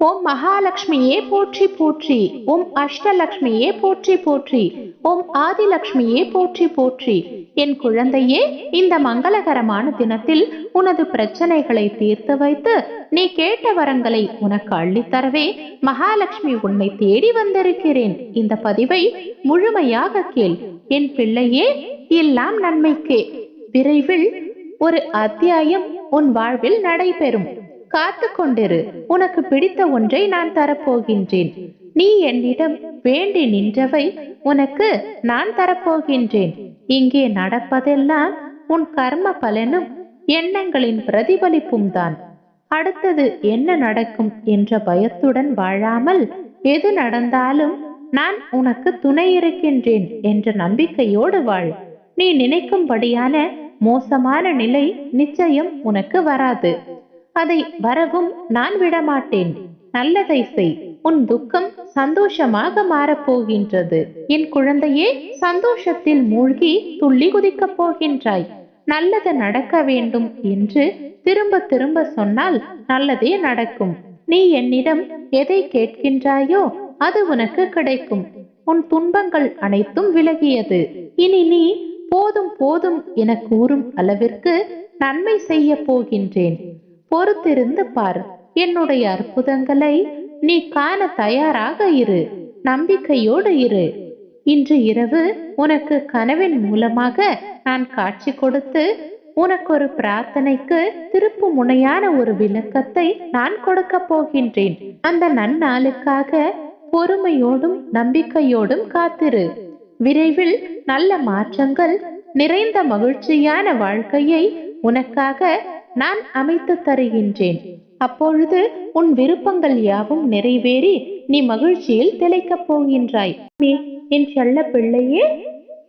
ஓம் மகாலட்சுமியே போற்றி போற்றி ஓம் அஷ்டலக்ஷ்மியே போற்றி போற்றி ஓம் ஆதிலக்ஷ்மியே போற்றி போற்றி. என் குழந்தையே இந்த மங்களகரமான தினத்தில் உனது பிரச்சனைகளை தீர்த்து வைத்து நீ கேட்ட வரங்களை உனக்கு அள்ளித்தரவே மகாலட்சுமி உன்னை தேடி வந்திருக்கிறேன். இந்த பதிவை முழுமையாக கேள். என் பிள்ளையே எல்லாம் நன்மைக்கே. விரைவில் ஒரு அத்தியாயம் உன் வாழ்வில் நடைபெறும். காத்து கொண்டிரு உனக்கு பிடித்த ஒன்றை நான் தரப்போகின்றேன். நீ என்னிடம் வேண்டி நின்றவை உனக்கு நான் தரப்போகின்றேன். இங்கே நடப்பதெல்லாம் உன் கர்ம பலனும் எண்ணங்களின் பிரதிபலிப்பும் தான். அடுத்தது என்ன நடக்கும் என்ற பயத்துடன் வாழாமல் எது நடந்தாலும் நான் உனக்கு துணை இருக்கின்றேன் என்ற நம்பிக்கையோடு வாழ். நீ நினைக்கும்படியான மோசமான நிலை நிச்சயம் உனக்கு வராது. அதை வரவும் நான் விடமாட்டேன். நல்லதை செய். உன் துக்கம் சந்தோஷமாக மாறப்போகின்றது. என் குழந்தையே சந்தோஷத்தில் மூழ்கி துள்ளி குதிக்கப் போகின்றாய். நல்லது நடக்க வேண்டும் என்று திரும்ப திரும்ப சொன்னால் நல்லதே நடக்கும். நீ என்னிடம் எதை கேட்கின்றாயோ அது உனக்கு கிடைக்கும். உன் துன்பங்கள் அனைத்தும் விலகியது. இனி நீ போதும் போதும் என கூறும் அளவிற்கு நன்மை செய்ய போகின்றேன். பொறுத்திருந்து பார். என்னுடைய அற்புதங்களை நீ காண தயாராக இரு. நம்பிக்கையோடு இரு. இன்று இரவு உனக்கு கனவின் மூலமாக நான் காட்சி கொடுத்து உனக்கு ஒரு பிரார்த்தனைக்கு திருப்பு முனையான ஒரு விளக்கத்தை நான் கொடுக்க போகின்றேன். அந்த நன்னாளுக்காக பொறுமையோடும் நம்பிக்கையோடும் காத்திரு. விரைவில் நல்ல மாற்றங்கள் நிறைந்த மகிழ்ச்சியான வாழ்க்கையை உனக்காக நான் அமைத்து தருகின்றேன். அப்பொழுது உன் விருப்பங்கள் யாவும் நிறைவேறி நீ மகிழ்ச்சியில் திளைக்கப் போகின்றாய். நீ என் செல்ல பிள்ளையே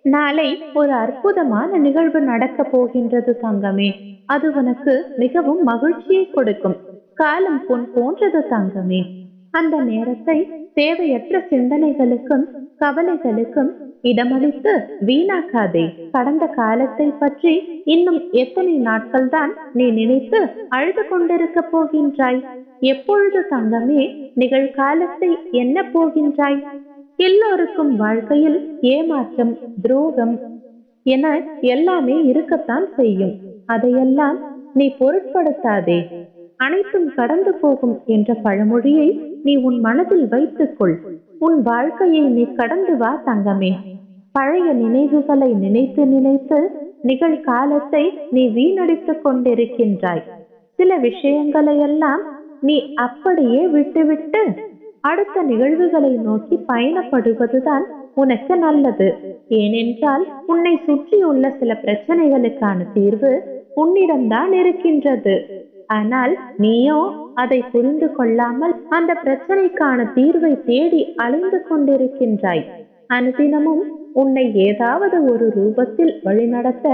நாளை ஒரு அற்புதமான நிகழ்வு நடக்க போகின்றது தங்கமே. அது உனக்கு மிகவும் மகிழ்ச்சியை கொடுக்கும். காலம் பொன் போன்றது தங்கமே. அந்த நேரத்தை தேவையற்ற சிந்தனைகளுக்கும் கவலைகளுக்கும் இடமளித்து வீணாக்காதே. கடந்த காலத்தை பற்றி இன்னும் எத்தனை நாட்கள் தான் நீ நினைத்து அழுது கொண்டிருக்க போகின்றாய்? எப்பொழுது தங்கமே நிகழ்காலத்தை என்ன போகின்றாய்? எல்லோருக்கும் வாழ்க்கையில் ஏமாற்றம் துரோகம் என எல்லாமே இருக்கத்தான் செய்யும். அதையெல்லாம் நீ பொருட்படுத்தாதே. அனைத்தும் கடந்து போகும் என்ற பழமொழியை நீ உன் மனதில் வைத்துக்கொள். உன் வாழ்க்கையை நீ கடந்து வா தங்கமே. பழைய நினைவுகளை நினைத்து நினைத்து நிகழ்காலத்தை நீ வீணடித்துக் கொண்டிருக்கின்றாய். சில விஷயங்களை எல்லாம் நீ அப்படியே விட்டுவிட்டு அடுத்த நிகழ்வுகளை நோக்கி பயணப்படுவதுதான் உனக்கு நல்லது. ஏனென்றால் உன்னை சுற்றியுள்ள சில பிரச்சனைகளுக்கான தீர்வு உன்னிடம்தான் இருக்கின்றது. ஆனால் நீயோ அதை புரிந்து கொள்ளாமல் அந்த பிரச்சனைக்கான தீர்வை தேடி அலைந்து கொண்டிருக்கின்றாய். அனுதினமும் உன்னை ஏதாவது ஒரு ரூபத்தில் வழிநடத்த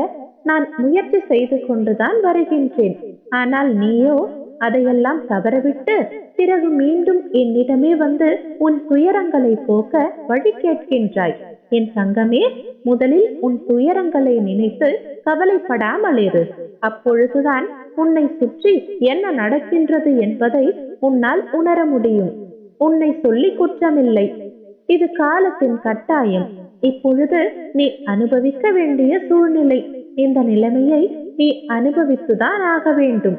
நான் முயற்சி செய்து கொண்டுதான் வருகின்றேன். ஆனால் நீயோ அதையெல்லாம் தவறவிட்டு பிறகு மீண்டும் என்னிடமே வந்து உன் துயரங்களை போக்க வழி கேட்கின்றாய். என் தங்கமே முதலில் உன் துயரங்களை நினைத்து கவலைப்படாமல் இரு அப்பொழுதுதான் உன்னை சுற்றி என்ன நடக்கின்றது என்பதை உன்னால் உணர முடியும். உன்னை சொல்லி குற்றமில்லை. இது காலத்தின் கட்டாயம். இப்பொழுது நீ அனுபவிக்க வேண்டிய சூழ்நிலை. இந்த நிலைமையை நீ அனுபவித்துதான் ஆக வேண்டும்.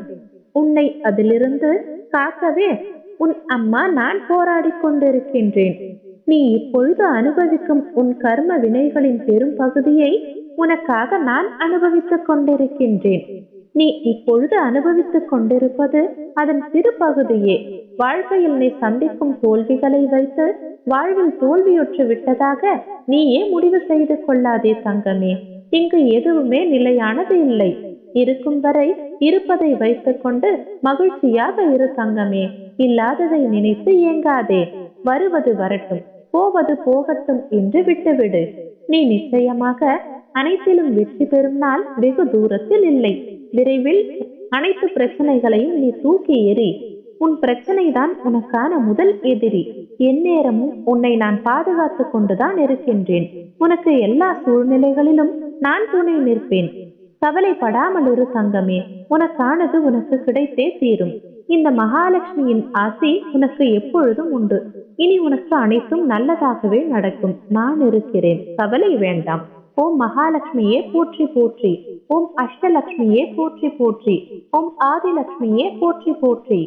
உன்னை அதிலிருந்து காக்கவே உன் அம்மா நான் போராடி கொண்டிருக்கின்றேன். நீ இப்பொழுது அனுபவிக்கும் உன் கர்ம வினைகளின் பெரும் பகுதியை உனக்காக நான் அனுபவித்துக் கொண்டிருக்கின்றேன். நீ இப்பொழுது அனுபவித்துக் கொண்டிருப்பது அதன் சிறு பகுதியே. வாழ்க்கையில் நீ சந்திக்கும் தோல்விகளை வைத்து வாழ்வில் தோல்வியுற்று விட்டதாக நீயே முடிவு செய்து கொள்ளாதே தங்கமே. இங்கு எதுவுமே நிலையானது இல்லை. இருக்கும் வரை இருப்பதை வைத்துக்கொண்டு மகிழ்ச்சியாக இரு தங்கமே. இல்லாததை நினைத்து ஏங்காதே. வருவது வரட்டும். போவது போகட்டும் என்று விட்டுவிடு. நீ நிச்சயமாக அனைத்திலும் வெற்றி பெறும் நாள் வெகு தூரத்தில் இல்லை. விரைவில் அனைத்து பிரச்சனைகளையும் நீ தூக்கி எறி உன் பிரச்சனை தான் உனக்கான முதல் எதிரி. எந்நேரமும் உன்னை நான் பாதுகாத்துக் கொண்டுதான் இருக்கின்றேன். உனக்கு எல்லா சூழ்நிலைகளிலும் நான் துணை நிற்பேன். கவலைப்படாமல் இரு தங்கமே உனக்கானது உனக்கு கிடைத்தே தீரும். இந்த மகாலட்சுமியின் ஆசை உனக்கு எப்பொழுதும் உண்டு. இனி உனக்கு அனைத்தும் நல்லதாகவே நடக்கும். நான் இருக்கிறேன். கவலை வேண்டாம். ஓம் மகாலட்சுமியே போற்றி போற்றி. ஓம் அஷ்டலட்சுமியே போற்றி போற்றி. ஓம் ஆதிலட்சுமியே போற்றி போற்றி.